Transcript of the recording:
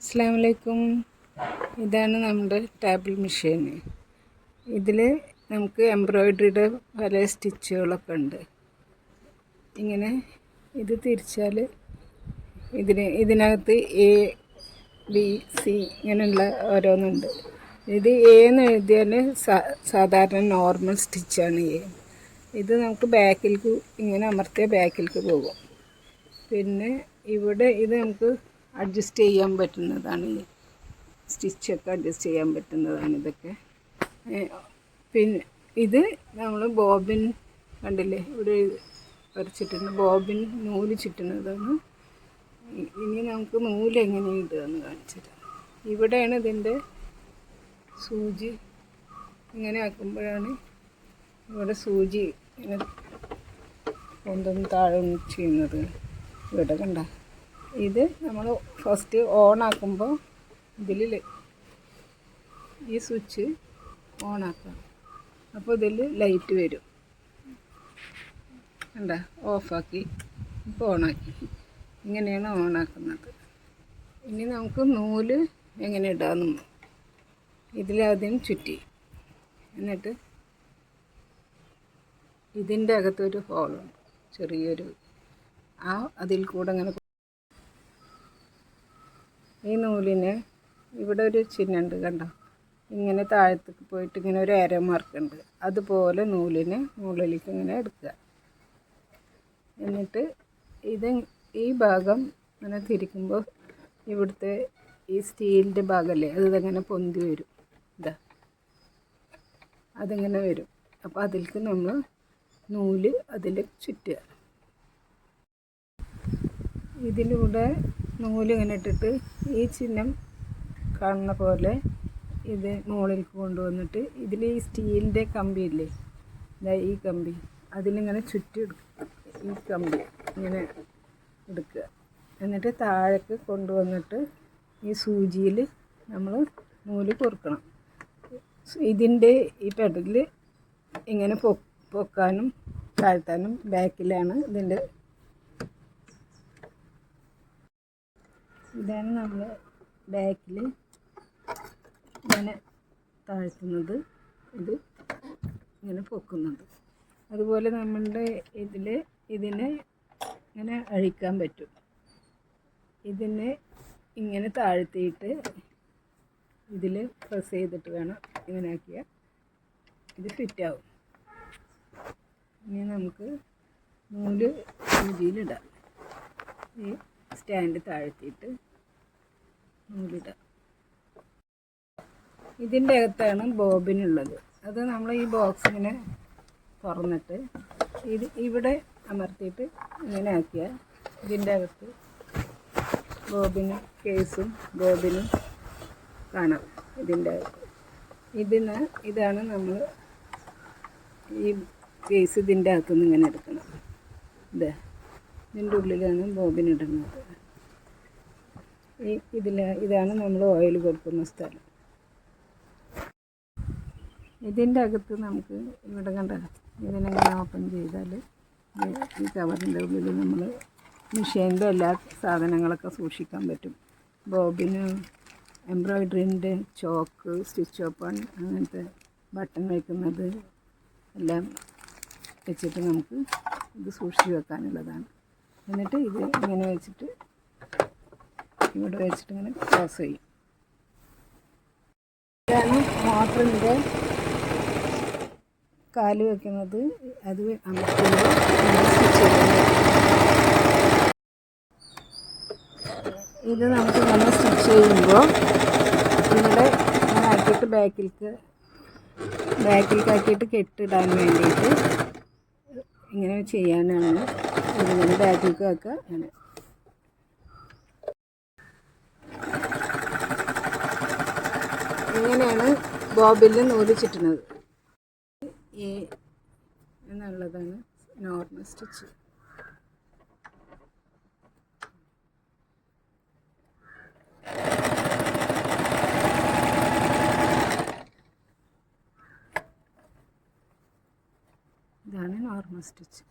അസ്സാമലൈക്കും ഇതാണ് നമ്മുടെ ടേബിൾ മെഷീൻ. ഇതിൽ നമുക്ക് എംബ്രോയ്ഡറിയുടെ പല സ്റ്റിച്ചുകളൊക്കെ ഉണ്ട്. ഇങ്ങനെ ഇത് തിരിച്ചാൽ ഇതിന് ഇതിനകത്ത് എ ബി സി ഇങ്ങനെയുള്ള ഓരോന്നുണ്ട്. ഇത് എ എന്ന് എഴുതിയാൽ സാധാരണ നോർമൽ സ്റ്റിച്ചാണ് എ ഇത് നമുക്ക് ബാക്കിലേക്ക് ഇങ്ങനെ അമർത്തിയ ബാക്കിലേക്ക് പോകും. പിന്നെ ഇവിടെ ഇത് നമുക്ക് അഡ്ജസ്റ്റ് ചെയ്യാൻ പറ്റുന്നതാണ് ഈ സ്റ്റിച്ചൊക്കെ അഡ്ജസ്റ്റ് ചെയ്യാൻ പറ്റുന്നതാണ് ഇതൊക്കെ. പിന്നെ ഇത് നമ്മൾ ബോബിൻ കണ്ടില്ലേ? ഇവിടെ വരച്ചിട്ടുണ്ട് ബോബിൻ നൂൽ ചുറ്റുന്നതാണ്. ഇനി നമുക്ക് നൂൽ എങ്ങനെ ഇടുകയെന്ന് കാണിച്ചിട്ട് ഇവിടെയാണ് ഇതിന്റെ സൂചി ഇങ്ങനെ ആക്കുമ്പോഴാണ് ഇവിടെ സൂചി ഇങ്ങനെ കൊണ്ടുവന്ന് താഴെ ചെയ്യുന്നത്. ഇവിടെ കണ്ട? ഇത് നമ്മൾ ഫസ്റ്റ് ഓൺ ആക്കുമ്പോൾ ഇതിൽ ഈ സ്വിച്ച് ഓൺ ആക്കാം അപ്പോൾ ഇതിൽ ലൈറ്റ് വരും. കണ്ട? ഓഫാക്കി ഇപ്പോൾ ഓണാക്കി ഇങ്ങനെയാണ് ഓണാക്കുന്നത് ഇനി നമുക്ക് നൂൽ എങ്ങനെ ഇടാമെന്ന് ഇതിലാദ്യം ചുറ്റി. എന്നിട്ട് ഇതിന്റെ അകത്തൊരു ഹോളുണ്ട് ചെറിയൊരു ആ അതിൽ കൂടെ അങ്ങനെ ഈ നൂലിന് ഇവിടെ ഒരു ചിഹ്നമുണ്ട് കണ്ടോ? ഇങ്ങനെ താഴത്തേക്ക് പോയിട്ട് ഇങ്ങനെ ഒരു അര മാർക്കുണ്ട് അതുപോലെ നൂലിന് മുകളിലേക്ക് ഇങ്ങനെ എടുക്കുക. എന്നിട്ട് ഇത് ഈ ഭാഗം ഇങ്ങനെ തിരിക്കുമ്പോൾ ഇവിടുത്തെ ഈ സ്റ്റീലിന്റെ ഭാഗമല്ലേ അത് ഇതങ്ങനെ പൊന്തി വരും. ഇതാ. അതിങ്ങനെ വരും. അപ്പോൾ അതിലേക്ക് നമ്മൾ നൂൽ അതിൽ ചുറ്റുക. ഇതിലൂടെ നൂൽ ഇങ്ങനെ ഇട്ടിട്ട് ഈ ചിഹ്നം കാണുന്ന പോലെ ഇത് മുകളിലേക്ക് കൊണ്ടുവന്നിട്ട് ഇതിൽ ഈ സ്റ്റീലിന്റെ കമ്പിയില്ലേ ഇതാ ഈ കമ്പി. അതിലിങ്ങനെ ചുറ്റി ഈ കമ്പി ഇങ്ങനെ എടുക്കുക. എന്നിട്ട് താഴേക്ക് കൊണ്ടുവന്നിട്ട് ഈ സൂചിയിൽ നമ്മൾ നൂൽ കൊറുക്കണം ഇതിന്റെ ഈ പെടലിൽ ഇങ്ങനെ പൊക്കാനും താഴ്ത്താനും ബാക്കിലാണ് ഇതിന്റെ ഇതാണ് നമ്മൾ ബാക്കിൽ ഇങ്ങനെ താഴ്ത്തുന്നത്. ഇത് ഇങ്ങനെ പൊക്കുന്നത്. അതുപോലെ നമ്മളുടെ ഇതിൽ ഇതിനെ ഇങ്ങനെ അഴിക്കാൻ പറ്റും. ഇതിനെ ഇങ്ങനെ താഴ്ത്തിയിട്ട് ഇതിൽ പ്രസ് ചെയ്തിട്ട് വേണം ഇങ്ങനെ ആക്കിയാൽ ഇത് ഫിറ്റാവും ഇനി നമുക്ക് നൂൽ സൂചിയിലിടാം ഈ സ്റ്റാൻഡ് താഴ്ത്തിയിട്ട് നൂലിടാം ഇതിന്റെ അകത്താണ് ബോബിനുള്ളത്. അത് നമ്മൾ ഈ ബോക്സ് ഇങ്ങനെ തുറന്നിട്ട് ഇത് ഇവിടെ അമർത്തിയിട്ട് ഇങ്ങനെ ആക്കിയാൽ ഇതിന്റെ അകത്ത് ബോബിന് കേസും ബോബിനും കാണാം ഇതിന്റെ അകത്ത്. ഇതിന് ഇതാണ് നമ്മൾ ഈ കേസ് ഇതിന്റെ അകത്തുനിന്ന് ഇങ്ങനെ എടുക്കണം. ഇതാ ഇതിന്റെ ഉള്ളിലാണ് ബോബിൻ ഇടുന്നത് ഈ ഇതിൽ ഇതാണ് നമ്മൾ ഓയിൽ കൊടുക്കുന്ന സ്ഥലം. ഇതിന്റെ അകത്ത് നമുക്ക് ഇവിടെ കണ്ട ഇതിനെങ്ങനെ ഓപ്പൺ ചെയ്താൽ ഈ കവറിന്റെ ഉള്ളിൽ നമ്മൾ മെഷീന്റെ എല്ലാ സാധനങ്ങളൊക്കെ സൂക്ഷിക്കാൻ പറ്റും. ബോബിന് എംബ്രോയ്ഡറിന്റെ ചോക്ക് സ്റ്റിച്ച് ഓപ്പൺ അങ്ങനത്തെ ബട്ടൺ വയ്ക്കുന്നത് എല്ലാം വെച്ചിട്ട് നമുക്ക് ഇത് സൂക്ഷിച്ച് വെക്കാനുള്ളതാണ്. എന്നിട്ട് ഇത് ഇങ്ങനെ വെച്ചിട്ട് ഇവിടെ വെച്ചിട്ട് ഇങ്ങനെ ക്ലോസ് ചെയ്യും. ഇതാണ് മോട്ടറിന്റെ കാൽ വെക്കുന്നത്. അത് അമർത്തുമ്പോൾ ഇത് നമുക്ക് നമ്മൾ സ്റ്റിച്ച് ചെയ്യുമ്പോൾ ഇവിടെ ഇങ്ങനെ ആക്കിയിട്ട് ബാക്കിലേക്ക് ബാക്കിലേക്ക് ആക്കിയിട്ട് കെട്ടിടാൻ വേണ്ടിയിട്ട് ഇങ്ങനെ ചെയ്യാനാണ്. ഇതിങ്ങനെ ബാക്കിലേക്ക് വെക്കുക. ഇങ്ങനെയാണ് ബോബിൽ നൂൽ ചുറ്റുന്നത് ഈ എന്നുള്ളതാണ് നോർമൽ സ്റ്റിച്ച്. ഇതാണ് നോർമൽ സ്റ്റിച്ച്.